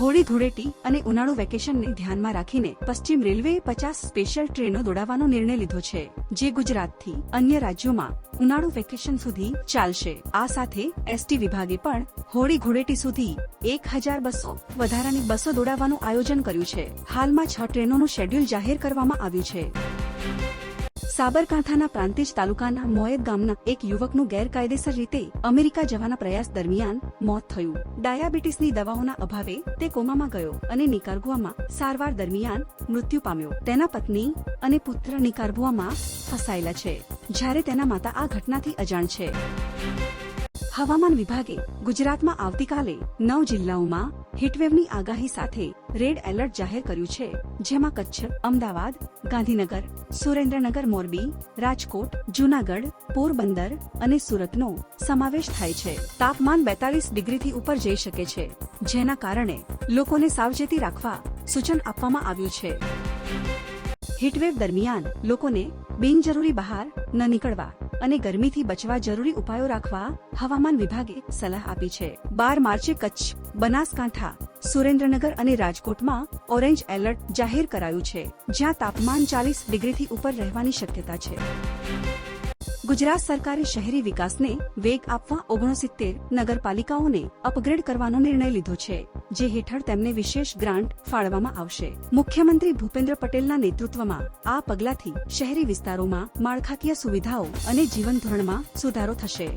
હોળી ધૂળેટી અને ઉનાળુ વેકેશનને ધ્યાનમાં રાખીને પશ્ચિમ રેલવેએ પચાસ સ્પેશિયલ ટ્રેનો દોડાવવાનો નિર્ણય લીધો છે, જે ગુજરાતથી અન્ય રાજ્યોમાં ઉનાળુ વેકેશન સુધી ચાલશે. આ સાથે એસટી વિભાગે પણ હોળી ધૂળેટી સુધી એક હજાર બસો વધારાની બસો દોડાવવાનું આયોજન કર્યું છે. હાલમાં છ ટ્રેનોનું શેડ્યુલ જાહેર કરવામાં આવ્યું છે. સાબરકાંઠાના પ્રાંતિજ તાલુકાના મોયદ ગામના એક યુવકનું ગેરકાયદેસર રીતે અમેરિકા જવાના પ્રયાસ દરમિયાન મોત થયું. ડાયાબિટીસની દવાઓના અભાવે તે કોમામાં ગયો અને નિકારગુઆમાં સારવાર દરમિયાન મૃત્યુ પામ્યો. તેના પત્ની અને પુત્ર નિકારગુઆમાં ફસાયેલા છે. જ્યારે તેના માતા આ ઘટનાથી અજાણ છે. હવામાન વિભાગે ગુજરાતમાં આવતીકાલે નવ જિલ્લાઓમાં હીટવેવની આગાહી સાથે રેડ એલર્ટ જાહેર કર્યું છે, જેમાં કચ્છ, અમદાવાદ, ગાંધીનગર, સુરેન્દ્રનગર, મોરબી, રાજકોટ, જૂનાગઢ, પોરબંદર અને સુરતનો સમાવેશ થાય છે. તાપમાન બેતાલીસ ડિગ્રીથી ઉપર જઈ શકે છે, જેના કારણે લોકોને સાવચેતી રાખવા સૂચન આપવામાં આવ્યું છે. હીટવેવ દરમિયાન લોકોને બિનજરૂરી બહાર ન નીકળવા અને ગરમીથી બચવા જરૂરી ઉપાયો રાખવા હવામાન વિભાગે સલાહ આપી છે. બાર માર્ચે કચ્છ, બનાસકાંઠા, સુરેન્દ્રનગર અને રાજકોટમાં ઓરેન્જ એલર્ટ જાહેર કરાયું છે, જ્યાં તાપમાન ચાલીસ ડિગ્રીથી ઉપર રહેવાની શક્યતા છે. ગુજરાત સરકારે શહેરી વિકાસને વેગ આપવા ઓગણસિત્તેર નગરપાલિકાઓને અપગ્રેડ કરવાનો નિર્ણય લીધો છે. જે હેઠળ તેમને વિશેષ ગ્રાન્ટ ફાળવવામાં આવશે. મુખ્યમંત્રી ભૂપેન્દ્ર પટેલના નેતૃત્વમાં આ પગલાથી શહેરી વિસ્તારોમાં માળખાકીય સુવિધાઓ અને જીવન ધોરણમાં સુધારો થશે.